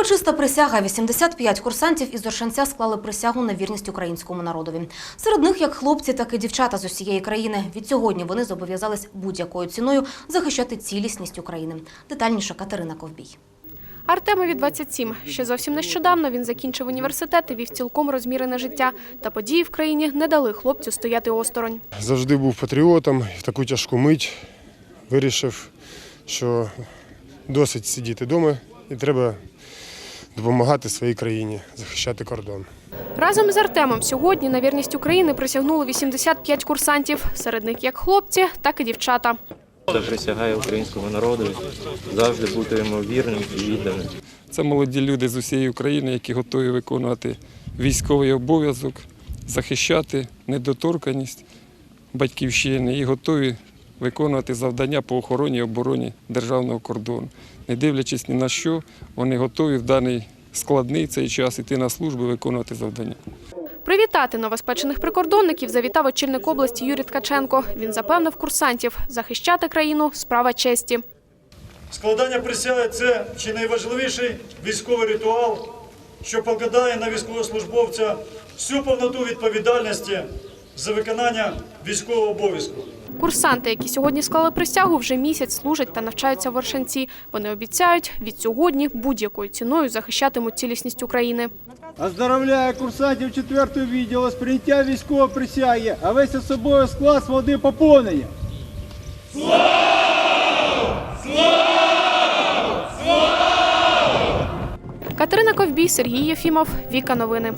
Урочиста присяга. 85 курсантів із Оршанця склали присягу на вірність українському народові. Серед них як хлопці, так і дівчата з усієї країни. Відсьогодні вони зобов'язались будь-якою ціною захищати цілісність України. Детальніше Катерина Ковбій. Артемові 27. Ще зовсім нещодавно він закінчив університет і вів цілком розмірене життя. Та події в країні не дали хлопцю стояти осторонь. Завжди був патріотом і в таку тяжку мить вирішив, що досить сидіти вдома і треба допомагати своїй країні, захищати кордон. Разом із Артемом сьогодні на вірність України присягнуло 85 курсантів. Серед них як хлопці, так і дівчата. Та присягаю українському народу завжди бути йому вірним і відданим. Це молоді люди з усієї України, які готові виконувати військовий обов'язок, захищати недоторканість батьківщини і готові виконувати завдання по охороні і обороні державного кордону. Не дивлячись ні на що, вони готові в даний складний цей час іти на службу і виконувати завдання. Привітати новоспечених прикордонників завітав очільник області Юрій Ткаченко. Він запевнив курсантів захищати країну справа честі. Складання присяги це чи найважливіший військовий ритуал, що покладає на військовослужбовця всю повноту відповідальності за виконання військового обов'язку. Курсанти, які сьогодні склали присягу, вже місяць служать та навчаються в Оршанці. Вони обіцяють від сьогодні будь-якою ціною захищатимуть цілісність України. Оздоровляю курсантів 4-го відділу з прийняття військової присяги, а весь особовий склад води поповнення. Катерина Ковбій, Сергій Єфімов, Віка Новини.